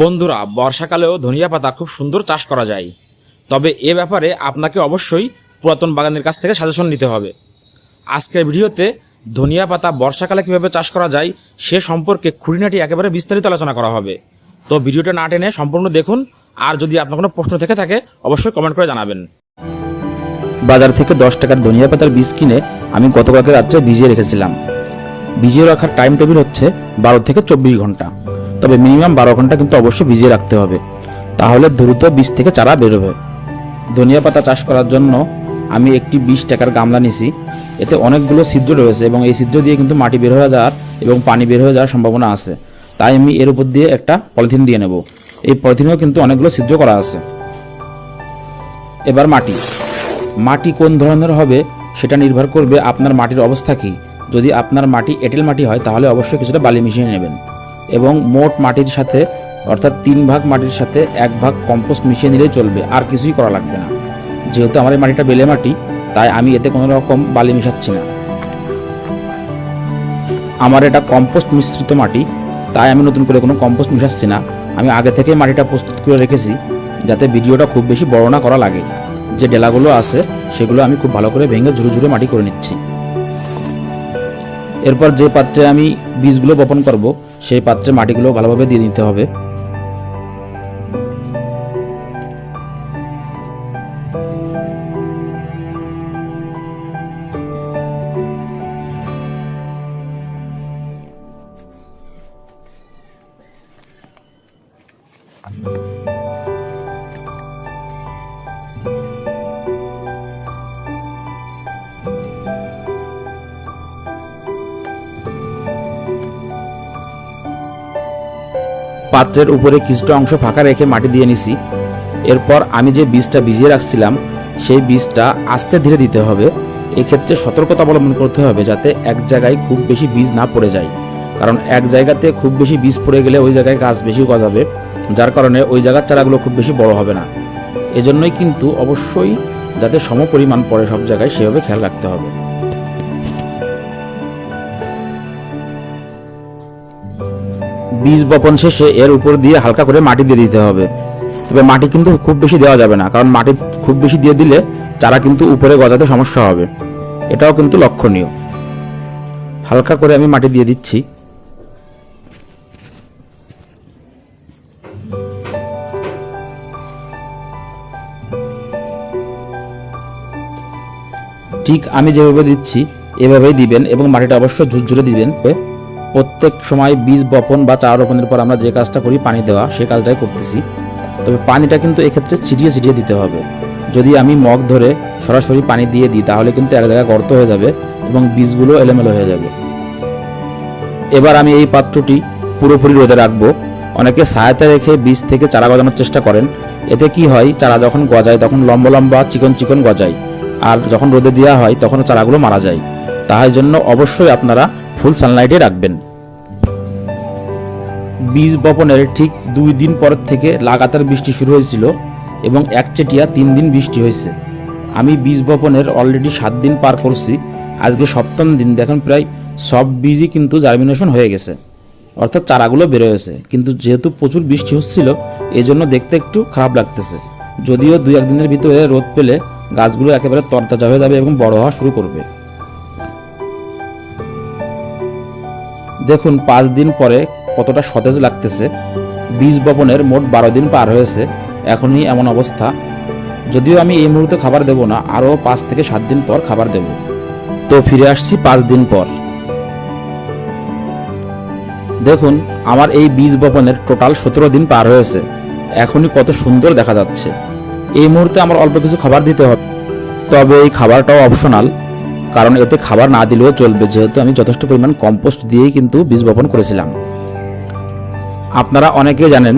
বন্ধুরা, বর্ষাকালেও ধনিয়া পাতা খুব সুন্দর চাষ করা যায়। তবে এ ব্যাপারে আপনাকে অবশ্যই পুরাতন বাগানের কাছ থেকে সাজেশন নিতে হবে। আজকের ভিডিওতে ধনিয়া পাতা বর্ষাকালে কীভাবে চাষ করা যায় সে সম্পর্কে খুঁটিনাটি একেবারে বিস্তারিত আলোচনা করা হবে। তো ভিডিওটা না টেনে সম্পূর্ণ দেখুন, আর যদি আপনার কোনো প্রশ্ন থেকে থাকে, অবশ্যই কমেন্ট করে জানাবেন। বাজার থেকে দশ টাকার ধনিয়া পাতার বীজ কিনে আমি গতকালকে রাত্রে ভিজিয়ে রেখেছিলাম। ভিজিয়ে রাখার টাইম টেবিল হচ্ছে বারো থেকে চব্বিশ ঘণ্টা। তবে মিনিমাম বারো ঘণ্টা কিন্তু অবশ্যই ভিজিয়ে রাখতে হবে। তাহলে দ্রুত বীজ থেকে চারা বেরোবে। ধনিয়া পাতা চাষ করার জন্য আমি একটি বিশ টাকার গামলা নিছি। এতে অনেকগুলো ছিদ্র রয়েছে এবং এই ছিদ্র দিয়ে কিন্তু মাটি বের হয়ে যাওয়ার এবং পানি বের হয়ে যাওয়ার সম্ভাবনা আছে। তাই আমি এর উপর দিয়ে একটা পলিথিন দিয়ে নেব। এই পলিথিনেও কিন্তু অনেকগুলো ছিদ্র করা আছে। এবার মাটি। মাটি কোন ধরনের হবে সেটা নির্ভর করবে আপনার মাটির অবস্থা কী। যদি আপনার মাটি এঁটেল মাটি হয় তাহলে অবশ্যই কিছুটা বালি মিশিয়ে নেবেন। এবং মোট মাটির সাথে, অর্থাৎ তিন ভাগ মাটির সাথে এক ভাগ কম্পোস্ট মিশিয়ে নিলেই চলবে, আর কিছুই করা লাগবে না। যেহেতু আমার এই মাটিটা বেলে মাটি, তাই আমি এতে কোনো রকম বালি মিশাচ্ছি না। আমার এটা কম্পোস্ট মিশ্রিত মাটি, তাই আমি নতুন করে কোনো কম্পোস্ট মিশাচ্ছি না। আমি আগে থেকে মাটিটা প্রস্তুত করে রেখেছি, যাতে ভিডিওটা খুব বেশি বড় না করা লাগে। যে ডেলাগুলো আছে, সেগুলো আমি খুব ভালো করে ভেঙে ঝুরো ঝুরো মাটি করে নিচ্ছি। এরপর যে পাত্রে আমি বীজগুলো বপন করব সেই পাত্রে মাটিগুলো ভালোভাবে দিয়ে দিতে হবে। পাত্রের উপরে কিছুটা অংশ ফাঁকা রেখে মাটি দিয়ে নিছি। এরপর আমি যে বীজটা ভিজিয়ে রাখছিলাম, সেই বীজটা আস্তে ধীরে দিতে হবে। এক্ষেত্রে সতর্কতা অবলম্বন করতে হবে যাতে এক জায়গায় খুব বেশি বীজ না পড়ে যায়। কারণ এক জায়গাতে খুব বেশি বীজ পড়ে গেলে ওই জায়গায় গাছ বেশি গজাবে, যার কারণে ওই জায়গার চারাগুলো খুব বেশি বড় হবে না। এজন্যই কিন্তু অবশ্যই যাতে সম পরিমাণ পড়ে সব জায়গায় সেভাবে খেয়াল রাখতে হবে। বীজ বপন শেষে এর উপর দিয়ে হালকা করে মাটি দিয়ে দিতে হবে। তবে মাটি কিন্তু খুব বেশি দেওয়া যাবে না, কারণ মাটি খুব বেশি দিয়ে দিলে চারা কিন্তু উপরে গজাতে সমস্যা হবে। এটাও কিন্তু লক্ষণীয়। হালকা করে আমি মাটি দিয়ে দিচ্ছি। ঠিক আমি যেভাবে দিচ্ছি, এভাবেই দিবেন এবং মাটিটা অবশ্যই ঝুরঝুরে দিবেন। প্রত্যেক সময় বীজ বপন বা চারা রোপণের পর আমরা যে কাজটা করি, পানি দেওয়া, সেই কাজটাই করতেছি। তবে পানিটা কিন্তু এক্ষেত্রে ছিটিয়ে ছিটিয়ে দিতে হবে। যদি আমি মগ ধরে সরাসরি পানি দিয়ে দিই, তাহলে কিন্তু এক জায়গায় গর্ত হয়ে যাবে এবং বীজগুলো এলোমেলো হয়ে যাবে। এবার আমি এই পাত্রটি পুরোপুরি রোদে রাখব। অনেকে ছায়াতে রেখে বীজ থেকে চারা গজানোর চেষ্টা করেন। এতে কি হয়, চারা যখন গজায়, তখন লম্বা লম্বা চিকন চিকন গজায়। আর যখন রোদে দেওয়া হয় তখন চারাগুলো মারা যায়। তাই জন্য অবশ্যই আপনারা ফুল সানলাইটে রাখবেন। বীজ বপনের ঠিক দুই দিন পর থেকে লাগাতার বৃষ্টি শুরু হয়েছিল এবং একচেটিয়া তিন দিন বৃষ্টি হয়েছে। আমি বীজ বপনের অলরেডি সাত দিন পার করছি। আজকে সপ্তম দিন, দেখেন প্রায় সব বীজই কিন্তু জার্মিনেশন হয়ে গেছে। অর্থাৎ চারাগুলো বেরো হয়েছে কিন্তু যেহেতু প্রচুর বৃষ্টি হচ্ছিল এই জন্য দেখতে একটু খারাপ লাগতেছে। যদিও দুই একদিনের ভিতরে রোদ পেলে গাছগুলো একেবারে তরতাজা হয়ে যাবে এবং বড় হওয়া শুরু করবে। দেখুন, পাঁচ দিন পরে কতটা সতেজ লাগতেছে। বীজ বপনের মোট বারো দিন পার হয়েছে। এখনই এমন অবস্থা। যদিও আমি এই মুহূর্তে খাবার দেব না, আরও পাঁচ থেকে সাত দিন পর খাবার দেব। তো ফিরে আসছি পাঁচ দিন পর। দেখুন, আমার এই বীজ বপনের টোটাল সতেরো দিন পার হয়েছে। এখনই কত সুন্দর দেখা যাচ্ছে। এই মুহূর্তে আমার অল্প কিছু খাবার দিতে হবে। তবে এই খাবারটাও অপশনাল কারণ এতে খাবার না দিলেও চলবে, যেহেতু আমি যথেষ্ট পরিমাণ কম্পোস্ট দিয়েই কিন্তু বীজ বপন করেছিলাম। আপনারা অনেকেই জানেন,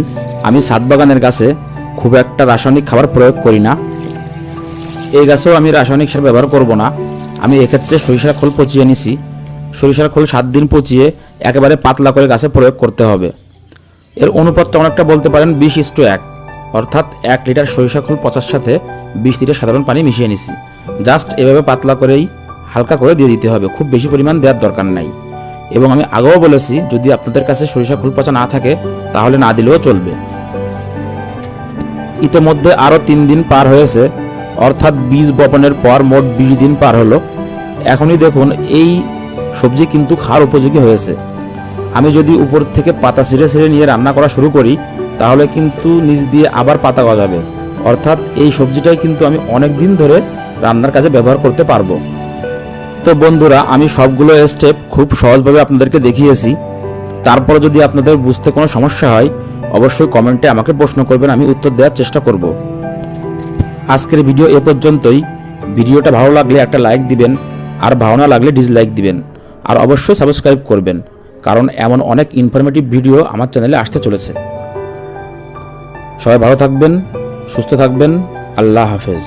আমি সাত বাগানের গাছে খুব একটা রাসায়নিক খাবার প্রয়োগ করি না। এই গাছেও আমি রাসায়নিক সার ব্যবহার করব না। আমি এক্ষেত্রে সরিষার খোল পচিয়ে নিছি। সরিষার খোল সাত দিন পচিয়ে একেবারে পাতলা করে গাছে প্রয়োগ করতে হবে। এর অনুপাতটা অনেকটা বলতে পারেন বিশ ইস্টু এক। অর্থাৎ এক লিটার সরিষা খোল পচার সাথে বিশ লিটার সাধারণ পানি মিশিয়ে নিছি। জাস্ট এভাবে পাতলা করেই হালকা করে দিয়ে দিতে হবে। খুব বেশি পরিমাণ দেওয়ার দরকার নাই। এবং আমি আগেও বলেছি, যদি আপনাদের কাছে সরিষা খোল পচা না থাকে, তাহলে না দিলেও চলবে। ইতোমধ্যে আরও তিন দিন পার হয়েছে। অর্থাৎ বীজ বপনের পর মোট বিশ দিন পার হলো। এখনই দেখুন, এই সবজি কিন্তু খাওয়ার উপযোগী হয়েছে। আমি যদি উপর থেকে পাতা ছিঁড়ে ছিঁড়ে নিয়ে রান্না করা শুরু করি, তাহলে কিন্তু নিচ দিয়ে আবার পাতা গজাবে। অর্থাৎ এই সবজিটাই কিন্তু আমি অনেক দিন ধরে রান্নার কাজে ব্যবহার করতে পারব। তো বন্ধুরা, আমি সবগুলো স্টেপ খুব সহজভাবে আপনাদেরকে দেখিয়েছি। তারপর যদি আপনাদের বুঝতে কোনো সমস্যা হয়, অবশ্যই কমেন্টে আমাকে প্রশ্ন করবেন, আমি উত্তর দেওয়ার চেষ্টা করব। আজকের ভিডিও এ পর্যন্তই। ভিডিওটা ভালো লাগলে একটা লাইক দিবেন, আর ভালো না লাগলে ডিসলাইক দিবেন। আর অবশ্যই সাবস্ক্রাইব করবেন, কারণ এমন অনেক ইনফরমেটিভ ভিডিও আমার চ্যানেলে আসতে চলেছে। সবাই ভালো থাকবেন, সুস্থ থাকবেন, আল্লাহ হাফেজ।